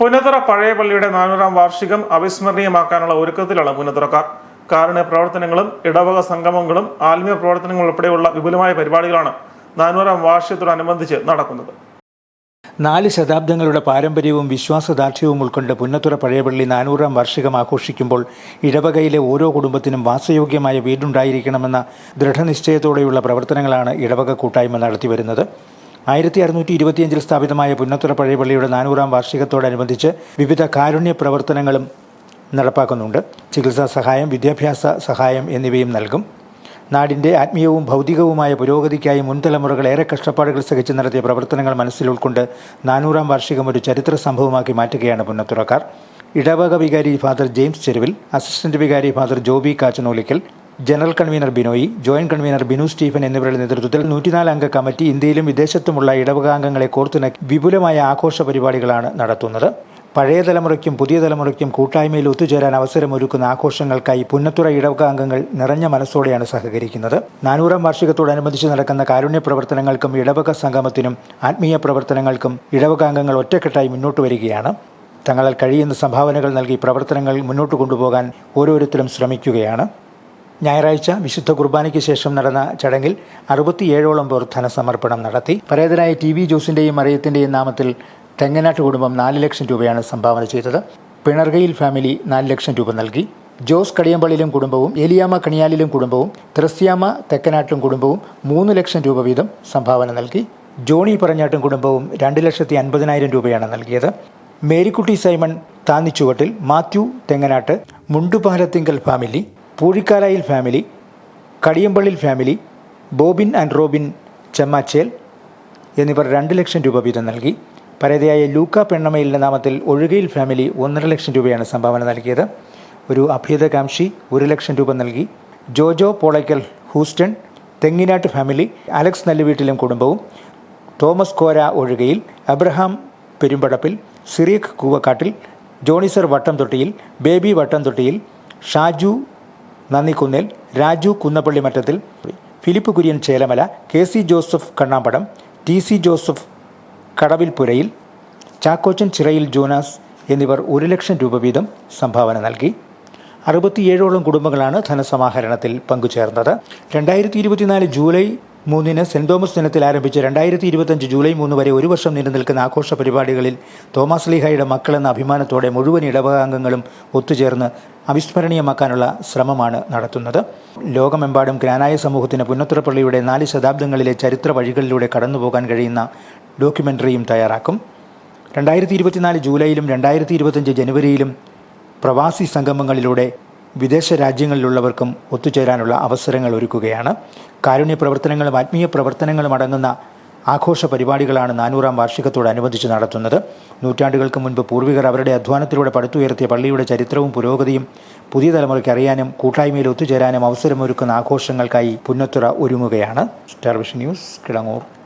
പുന്നത്തറ പഴയ പള്ളിയുടെ നാനൂറാം വാർഷികം അവിസ്മരണീയമാക്കാനുള്ള ഒരുക്കത്തിലാണ് പുനതറക്കാർ. കാരുണ്യ പ്രവർത്തനങ്ങളും ഇടവക സംഗമങ്ങളും ആത്മീയ പ്രവർത്തനങ്ങളും ഉൾപ്പെടെയുള്ള വിപുലമായ പരിപാടികളാണ് നാനൂറാം വാർഷികത്തോടനുബന്ധിച്ച് നടക്കുന്നത്. നാല് ശതാബ്ദങ്ങളുടെ പാരമ്പര്യവും വിശ്വാസദാർഢ്യവും ഉൾക്കൊണ്ട് പുന്നത്തുറ പഴയപള്ളി നാനൂറാം വാർഷികം ആഘോഷിക്കുമ്പോൾ ഇടവകയിലെ ഓരോ കുടുംബത്തിനും വാസയോഗ്യമായ വീടുണ്ടായിരിക്കണമെന്ന ദൃഢനിശ്ചയത്തോടെയുള്ള പ്രവർത്തനങ്ങളാണ് ഇടവക കൂട്ടായ്മ നടത്തിവരുന്നത്. ആയിരത്തി അറുന്നൂറ്റി ഇരുപത്തിയഞ്ചിൽ സ്ഥാപിതമായ പുന്നത്തുറ പഴയ പള്ളിയുടെ നാനൂറാം വാർഷികത്തോടനുബന്ധിച്ച് വിവിധ കാരുണ്യ പ്രവർത്തനങ്ങളും നടപ്പാക്കുന്നുണ്ട്. ചികിത്സാ സഹായം വിദ്യാഭ്യാസ സഹായം എന്നിവയും നൽകും. നാടിന്റെ ആത്മീയവും ഭൗതികവുമായ പുരോഗതിക്കായി മുൻതലമുറകൾ ഏറെ കഷ്ടപ്പാടുകൾ സഹിച്ച് നടത്തിയ പ്രവർത്തനങ്ങൾ മനസ്സിൽ ഉൾക്കൊണ്ട് നാനൂറാം വാർഷികം ഒരു ചരിത്ര സംഭവമാക്കി മാറ്റുകയാണ് പുന്നത്തുറക്കാർ. ഇടവക വികാരി ഫാദർ ജെയിംസ് ചെരുവിൽ അസിസ്റ്റന്റ് വികാരി father Joby Kachanolikkal general convener Binoy joint convener Binu Stephen എന്നിവരുടെ നേതൃത്വത്തിൽ നൂറ്റിനാല് അംഗ കമ്മിറ്റി ഇന്ത്യയിലും വിദേശത്തുമുള്ള ഇടവകാംഗങ്ങളെ കോർത്തിണക്കി വിപുലമായ ആഘോഷ പരിപാടികളാണ് നടത്തുന്നത്. പഴയ തലമുറയ്ക്കും പുതിയ തലമുറയ്ക്കും കൂട്ടായ്മയിൽ ഒത്തുചേരാൻ അവസരമൊരുക്കുന്ന ആഘോഷങ്ങൾക്കായി പുന്നത്തുറ ഇടവകാംഗങ്ങൾ നിറഞ്ഞ മനസ്സോടെയാണ് സഹകരിക്കുന്നത്. നാനൂറാം വാർഷികത്തോടനുബന്ധിച്ച് നടക്കുന്ന കാരുണ്യ പ്രവർത്തനങ്ങൾക്കും ഇടവക സംഗമത്തിനും ആത്മീയ പ്രവർത്തനങ്ങൾക്കും ഇടവകാംഗങ്ങൾ ഒറ്റക്കെട്ടായി മുന്നോട്ട് വരികയാണ്. തങ്ങളാൽ കഴിയുന്ന സംഭാവനകൾ നൽകി പ്രവർത്തനങ്ങൾ മുന്നോട്ട് കൊണ്ടുപോകാൻ ഓരോരുത്തരും ശ്രമിക്കുകയാണ്. ഞായറാഴ്ച വിശുദ്ധ കുർബാനയ്ക്ക് ശേഷം നടന്ന ചടങ്ങിൽ അറുപത്തിയേഴോളം പേർ ധനസമർപ്പണം നടത്തി. പരേതനായ ടി വി ജോസിന്റെയും മറിയത്തിന്റെയും നാമത്തിൽ തെങ്ങനാട്ട് കുടുംബം നാല് ലക്ഷം രൂപയാണ് സംഭാവന ചെയ്തത്. പിണർഗയിൽ ഫാമിലി നാല് ലക്ഷം രൂപ നൽകി. ജോസ് കടിയമ്പള്ളിയിലും കുടുംബവും എലിയാമ കണിയാലിലും കുടുംബവും ത്രസ്യാമ തെക്കനാട്ടും കുടുംബവും മൂന്ന് ലക്ഷം രൂപ വീതം സംഭാവന നൽകി. ജോണി പറഞ്ഞാട്ടും കുടുംബവും രണ്ട് ലക്ഷത്തി അൻപതിനായിരം രൂപയാണ് നൽകിയത്. Marykutty Simon Thannichuvattil Mathew Thenganattu Mundupalathingal family Poozhikkalayil family Kadiyampallil family Bobin and Robin Chemmachel എന്നിവർ രണ്ട് ലക്ഷം രൂപ വീതം നൽകി. പരതയായ ലൂക്ക പെണ്ണമയിലിന്റെ നാമത്തിൽ ഒഴുകയിൽ ഫാമിലി ഒന്നര ലക്ഷം രൂപയാണ് സംഭാവന നൽകിയത്. ഒരു അഭ്യുതകാംക്ഷി ഒരു ലക്ഷം രൂപ നൽകി. Jojo Polackal Houston Thenginattu family Alex നെല്ലുവീട്ടിലും കുടുംബവും തോമസ് കോര ഒഴുകയിൽ അബ്രഹാം പെരുമ്പടപ്പിൽ സിറീഖ് Koovakkattil ജോണിസർ Thottiyil Baby Vattam Thottiyil Shaju Nandikkunnel Raju Kunnappally Mattathil Philip Kurian Chelamala K C Joseph Kannampadam T C Joseph Kadavilpurayil Chackochan Chirayil Jonas എന്നിവർ ഒരു ലക്ഷം രൂപ വീതം സംഭാവന നൽകി. അറുപത്തിയേഴോളം കുടുംബങ്ങളാണ് ധനസമാഹരണത്തിൽ പങ്കുചേർന്നത്. രണ്ടായിരത്തി ഇരുപത്തിനാല് ജൂലൈ മൂന്നിന് സെന്റ് തോമസ് ദിനത്തിൽ ആരംഭിച്ച രണ്ടായിരത്തി ഇരുപത്തഞ്ച് ജൂലൈ മൂന്ന് വരെ ഒരു വർഷം നീണ്ടു നിൽക്കുന്ന ആഘോഷ പരിപാടികളിൽ തോമസ് ലീഹയുടെ മക്കളെന്ന അഭിമാനത്തോടെ മുഴുവൻ ഇടവകാംഗങ്ങളും ഒത്തുചേർന്ന് അവിസ്മരണീയമാക്കാനുള്ള ശ്രമമാണ് നടത്തുന്നത്. ലോകമെമ്പാടും ഗ്രാനായ സമൂഹത്തിന് പുന്നത്തുറപ്പള്ളിയുടെ നാല് ശതാബ്ദങ്ങളിലെ ചരിത്ര വഴികളിലൂടെ കടന്നുപോകാൻ കഴിയുന്ന ഡോക്യുമെന്ററിയും തയ്യാറാക്കും. രണ്ടായിരത്തി ഇരുപത്തിനാല് ജൂലൈയിലും രണ്ടായിരത്തി ഇരുപത്തഞ്ച് ജനുവരിയിലും പ്രവാസി സംഗമങ്ങളിലൂടെ വിദേശ രാജ്യങ്ങളിലുള്ളവർക്കും ഒത്തുചേരാനുള്ള അവസരങ്ങൾ ഒരുക്കുകയാണ്. കാരുണ്യ പ്രവർത്തനങ്ങളും ആത്മീയ പ്രവർത്തനങ്ങളും അടങ്ങുന്ന ആഘോഷ പരിപാടികളാണ് നാനൂറാം വാർഷികത്തോടനുബന്ധിച്ച് നടത്തുന്നത്. നൂറ്റാണ്ടുകൾക്ക് മുൻപ് പൂർവികർ അവരുടെ അധ്വാനത്തിലൂടെ പടുത്തുയർത്തിയ പള്ളിയുടെ ചരിത്രവും പുരോഗതിയും പുതിയ തലമുറയ്ക്ക് അറിയാനും കൂട്ടായ്മയിൽ ഒത്തുചേരാനും അവസരമൊരുക്കുന്ന ആഘോഷങ്ങൾക്കായി പുന്നത്തുറ ഒരുങ്ങുകയാണ്. Star news Kidangoor.